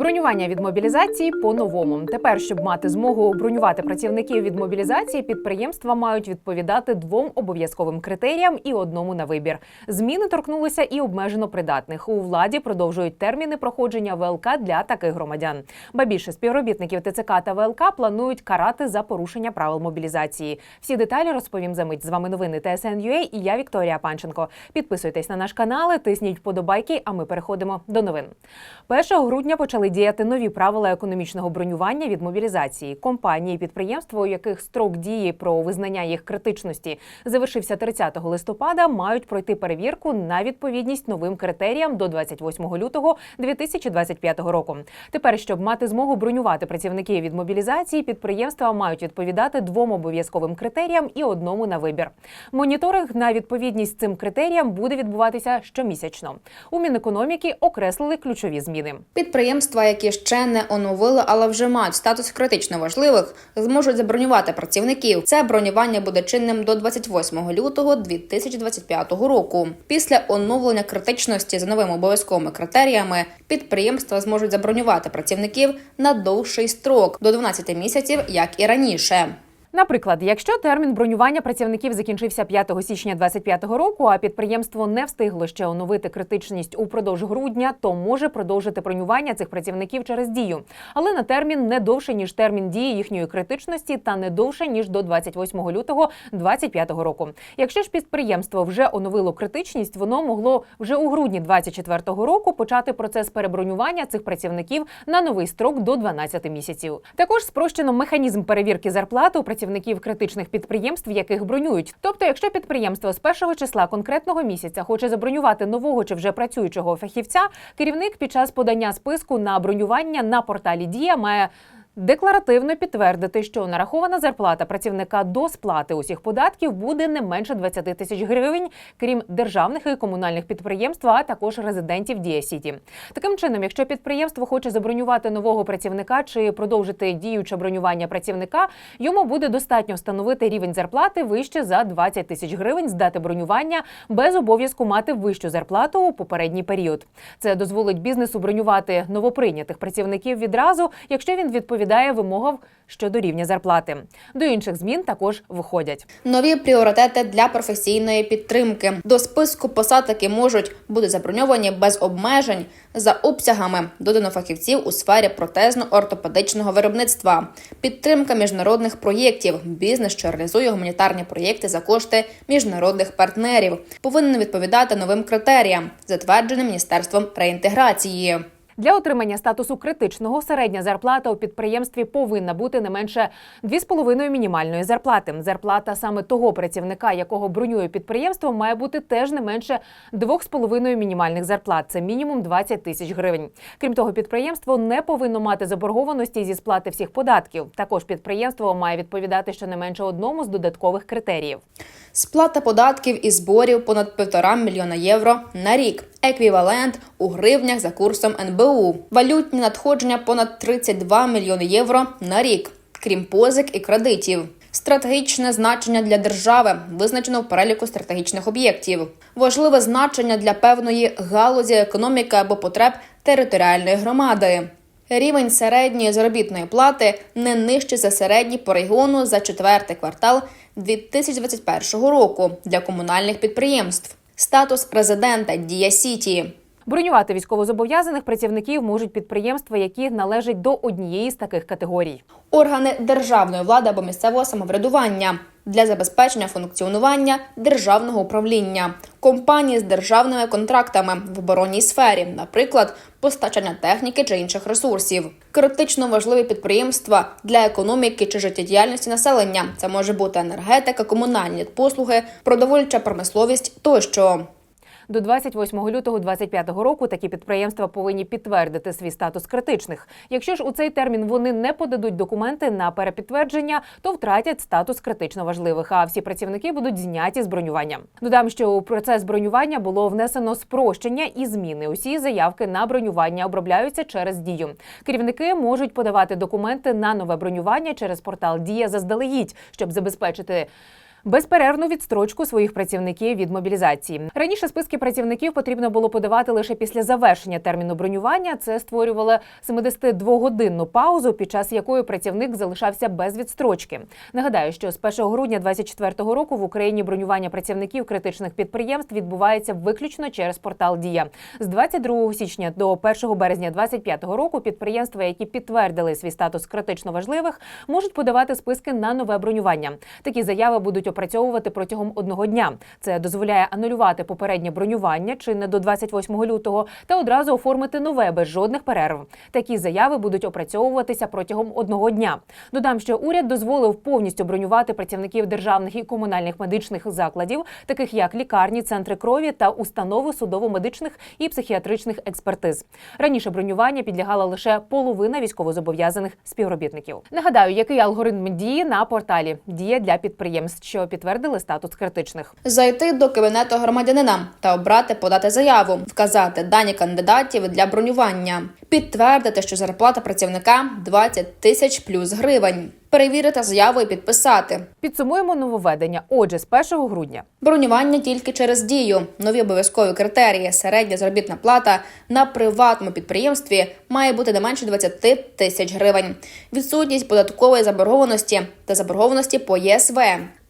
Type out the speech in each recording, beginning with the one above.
Бронювання від мобілізації по-новому. Тепер, щоб мати змогу бронювати працівників від мобілізації, підприємства мають відповідати двом обов'язковим критеріям і одному на вибір. Зміни торкнулися і обмежено придатних. У владі продовжують терміни проходження ВЛК для таких громадян. Ба більше співробітників ТЦК та ВЛК планують карати за порушення правил мобілізації. Всі деталі розповім за мить. З вами новини ТСН.UA і я Вікторія Панченко. Підписуйтесь на наш канал, тисніть вподобайки. А ми переходимо до новин. 1 грудня почали діяти нові правила економічного бронювання від мобілізації. Компанії, підприємства, у яких строк дії про визнання їх критичності завершився 30 листопада, мають пройти перевірку на відповідність новим критеріям до 28 лютого 2025 року. Тепер, щоб мати змогу бронювати працівників від мобілізації, підприємства мають відповідати двом обов'язковим критеріям і одному на вибір. Моніторинг на відповідність цим критеріям буде відбуватися щомісячно. У Мінекономіки окреслили ключові зміни. Підприємства, які ще не оновили, але вже мають статус критично важливих, зможуть забронювати працівників. Це бронювання буде чинним до 28 лютого 2025 року. Після оновлення критичності за новими обов'язковими критеріями підприємства зможуть забронювати працівників на довший строк до 12 місяців, як і раніше. Наприклад, якщо термін бронювання працівників закінчився 5 січня 2025 року, а підприємство не встигло ще оновити критичність упродовж грудня, то може продовжити бронювання цих працівників через дію, але на термін не довше ніж термін дії їхньої критичності, та не довше ніж до 28 лютого 2025 року. Якщо ж підприємство вже оновило критичність, воно могло вже у грудні 2024 року почати процес перебронювання цих працівників на новий строк до 12 місяців. Також спрощено механізм перевірки зарплати у працівників критичних підприємств, яких бронюють. Тобто, якщо підприємство з першого числа конкретного місяця хоче забронювати нового чи вже працюючого фахівця, керівник під час подання списку на бронювання на порталі Дія має. Декларативно підтвердити, що нарахована зарплата працівника до сплати усіх податків буде не менше 20 тисяч гривень, крім державних і комунальних підприємств, а також резидентів Дія Сіті. Таким чином, якщо підприємство хоче забронювати нового працівника чи продовжити діюче бронювання працівника, йому буде достатньо встановити рівень зарплати вище за 20 тисяч гривень з дати бронювання без обов'язку мати вищу зарплату у попередній період. Це дозволить бізнесу бронювати новоприйнятих працівників відразу, якщо він відповідає вимогам щодо рівня зарплати. До інших змін також виходять. Нові пріоритети для професійної підтримки. До списку посад, які можуть бути заброньовані без обмежень за обсягами. Додано фахівців у сфері протезно-ортопедичного виробництва, підтримка міжнародних проєктів. Бізнес, що реалізує гуманітарні проєкти за кошти міжнародних партнерів, повинен відповідати новим критеріям, затвердженим міністерством реінтеграції. Для отримання статусу критичного середня зарплата у підприємстві повинна бути не менше 2,5 мінімальної зарплати. Зарплата саме того працівника, якого бронює підприємство, має бути теж не менше 2,5 мінімальних зарплат. Це мінімум 20 тисяч гривень. Крім того, підприємство не повинно мати заборгованості зі сплати всіх податків. Також підприємство має відповідати щонайменше одному з додаткових критеріїв. Сплата податків і зборів понад півтора мільйона євро на рік. Еквівалент у гривнях за курсом НБУ. Валютні надходження понад 32 мільйони євро на рік, крім позик і кредитів. Стратегічне значення для держави визначено в переліку стратегічних об'єктів. Важливе значення для певної галузі економіки або потреб територіальної громади. Рівень середньої заробітної плати не нижче за середній по регіону за четвертий квартал 2021 року для комунальних підприємств. Статус резидента Дія Сіті. Бронювати військовозобов'язаних працівників можуть підприємства, які належать до однієї з таких категорій. Органи державної влади або місцевого самоврядування для забезпечення функціонування державного управління, компанії з державними контрактами в оборонній сфері, наприклад, постачання техніки чи інших ресурсів, критично важливі підприємства для економіки чи життєдіяльності населення. Це може бути енергетика, комунальні послуги, продовольча промисловість тощо. До 28 лютого 2025 року такі підприємства повинні підтвердити свій статус критичних. Якщо ж у цей термін вони не подадуть документи на перепідтвердження, то втратять статус критично важливих. А всі працівники будуть зняті з бронювання. Додам, що у процес бронювання було внесено спрощення і зміни. Усі заявки на бронювання обробляються через дію. Керівники можуть подавати документи на нове бронювання через портал Дія заздалегідь, щоб забезпечити безперервну відстрочку своїх працівників від мобілізації. Раніше списки працівників потрібно було подавати лише після завершення терміну бронювання. Це створювало 72-годинну паузу, під час якої працівник залишався без відстрочки. Нагадаю, що з 1 грудня 2024 року в Україні бронювання працівників критичних підприємств відбувається виключно через портал Дія. З 22 січня до 1 березня 2025 року підприємства, які підтвердили свій статус критично важливих, можуть подавати списки на нове бронювання. Такі заяви будуть опрацьовувати протягом одного дня. Це дозволяє анулювати попереднє бронювання чинне до 28 лютого та одразу оформити нове без жодних перерв. Такі заяви будуть опрацьовуватися протягом одного дня. Додам, що уряд дозволив повністю бронювати працівників державних і комунальних медичних закладів, таких як лікарні, центри крові та установи судово-медичних і психіатричних експертиз. Раніше бронювання підлягала лише половина військовозобов'язаних співробітників. Нагадаю, який алгоритм дії на порталі дія для підприємств, що підтвердили статус критичних. Зайти до кабінету громадянина та обрати подати заяву, вказати дані кандидатів для бронювання, підтвердити, що зарплата працівника 20 тисяч плюс гривень, перевірити заяву і підписати. Підсумуємо нововведення. Отже, з 1 грудня Бронювання тільки через дію. Нові обов'язкові критерії. Середня заробітна плата на приватному підприємстві має бути не менше 20 тисяч гривень. Відсутність податкової заборгованості та заборгованості по ЄСВ.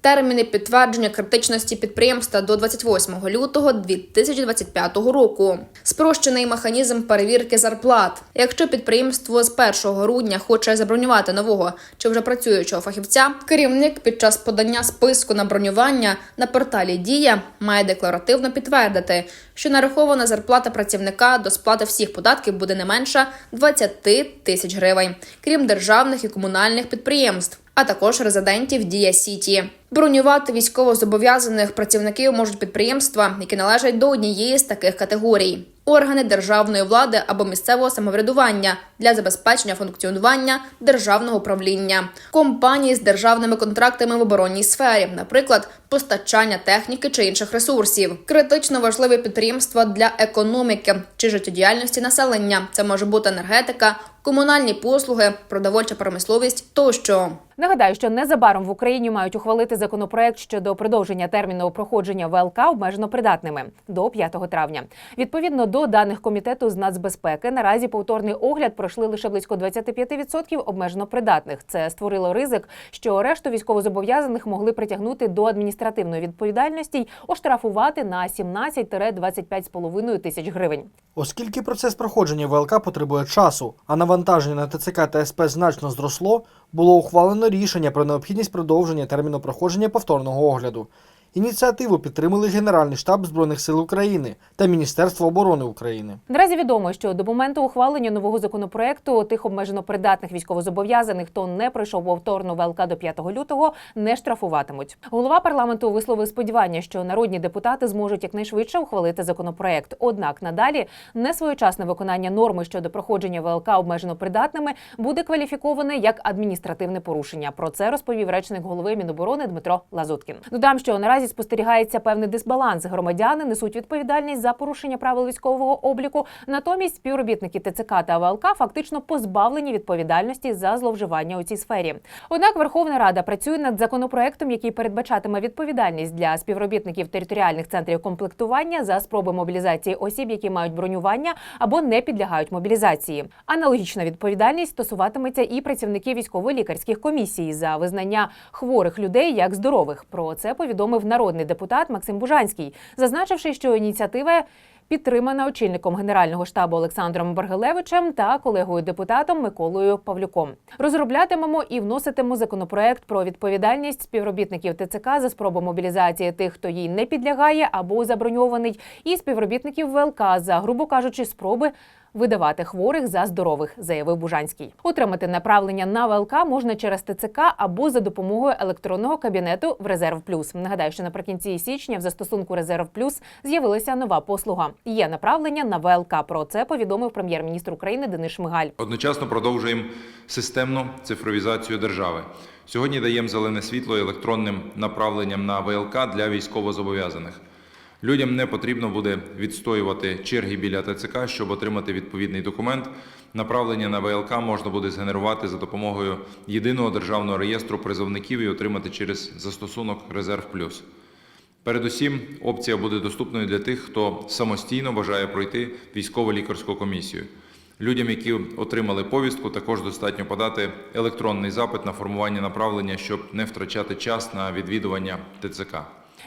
Терміни підтвердження критичності підприємства до 28 лютого 2025 року. Спрощений механізм перевірки зарплат. Якщо підприємство з 1 грудня хоче забронювати нового чи вже працюючого фахівця, керівник під час подання списку на бронювання на порталі Дія має декларативно підтвердити, що нарахована зарплата працівника до сплати всіх податків буде не менша 20 тисяч гривень, крім державних і комунальних підприємств а також резидентів Дія Сіті. Бронювати військовозобов'язаних працівників можуть підприємства, які належать до однієї з таких категорій. Органи державної влади або місцевого самоврядування для забезпечення функціонування державного управління, компанії з державними контрактами в оборонній сфері, наприклад, постачання техніки чи інших ресурсів, критично важливі підприємства для економіки чи життєдіяльності населення. Це може бути енергетика, комунальні послуги, продовольча промисловість тощо. Нагадаю, що незабаром в Україні мають ухвалити законопроект щодо продовження терміну проходження ВЛК обмежено придатними до 5 травня. Відповідно до даних комітету з нацбезпеки, наразі повторний огляд пройшли лише близько 25% обмежено придатних. Це створило ризик, що решту військовозобов'язаних могли притягнути до адміністративної відповідальності й оштрафувати на 17-25,5 тисяч гривень. Оскільки процес проходження ВЛК потребує часу, а навантаження на ТЦК та СП значно зросло, було ухвалено рішення про необхідність продовження терміну проходження повторного огляду. Ініціативу підтримали Генеральний штаб Збройних сил України та Міністерство оборони України. Наразі відомо, що до моменту ухвалення нового законопроекту тих обмежено придатних військовозобов'язаних, хто не пройшов повторну ВЛК до 5 лютого, не штрафуватимуть. Голова парламенту висловив сподівання, що народні депутати зможуть якнайшвидше ухвалити законопроект. Однак надалі несвоєчасне виконання норми щодо проходження ВЛК обмежено придатними буде кваліфіковане як адміністративне порушення. Про це розповів речник голови Міноборони Дмитро Лазуткін. Додам, що наразі спостерігається певний дисбаланс. Громадяни несуть відповідальність за порушення правил військового обліку. Натомість співробітники ТЦК та ВЛК фактично позбавлені відповідальності за зловживання у цій сфері. Однак Верховна Рада працює над законопроектом, який передбачатиме відповідальність для співробітників територіальних центрів комплектування за спроби мобілізації осіб, які мають бронювання або не підлягають мобілізації. Аналогічна відповідальність стосуватиметься і працівників військово-лікарських комісій за визнання хворих людей як здорових. Про це повідомив народний депутат Максим Бужанський, зазначивши, що ініціатива. Підтримана очільником генерального штабу Олександром Баргелевичем та колегою депутатом Миколою Павлюком. Розроблятимемо і вноситимемо законопроект про відповідальність співробітників ТЦК за спробу мобілізації тих, хто їй не підлягає або заброньований, і співробітників ВЛК за, грубо кажучи, спроби видавати хворих за здорових, заявив Бужанський. Отримати направлення на ВЛК можна через ТЦК або за допомогою електронного кабінету в Резерв Плюс. Нагадаю, що наприкінці січня в застосунку Резерв Плюс з'явилася нова послуга. Є направлення на ВЛК. Про це повідомив прем'єр-міністр України Денис Шмигаль. Одночасно продовжуємо системну цифровізацію держави. Сьогодні даємо зелене світло електронним направленням на ВЛК для військовозобов'язаних. Людям не потрібно буде відстоювати черги біля ТЦК, щоб отримати відповідний документ. Направлення на ВЛК можна буде згенерувати за допомогою єдиного державного реєстру призовників і отримати через застосунок Резерв Плюс. Передусім, опція буде доступною для тих, хто самостійно бажає пройти військово-лікарську комісію. Людям, які отримали повістку, також достатньо подати електронний запит на формування направлення, щоб не втрачати час на відвідування ТЦК.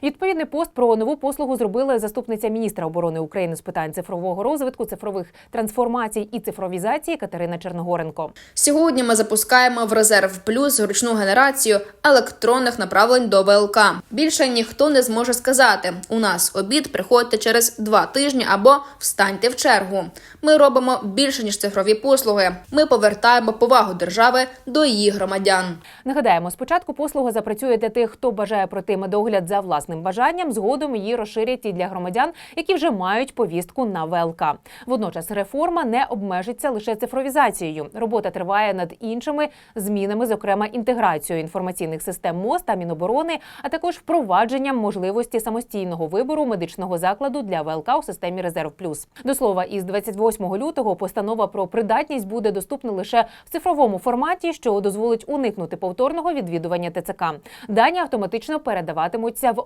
Відповідний пост про нову послугу зробила заступниця міністра оборони України з питань цифрового розвитку, цифрових трансформацій і цифровізації Катерина Черногоренко. Сьогодні ми запускаємо в резерв плюс ручну генерацію електронних направлень до ВЛК. Більше ніхто не зможе сказати: у нас обід приходьте через два тижні або встаньте в чергу. Ми робимо більше ніж цифрові послуги. Ми повертаємо повагу держави до її громадян. Нагадаємо, спочатку послуга запрацює для тих, хто бажає пройти медогляд за власним бажанням. Згодом її розширять і для громадян, які вже мають повістку на ВЛК. Водночас реформа не обмежиться лише цифровізацією. Робота триває над іншими змінами, зокрема інтеграцією інформаційних систем МОЗ та Міноборони, а також впровадженням можливості самостійного вибору медичного закладу для ВЛК у системі Резерв Плюс. До слова, із 28 лютого постанова про придатність буде доступна лише в цифровому форматі, що дозволить уникнути повторного відвідування ТЦК. Дані автоматично передаватимуться в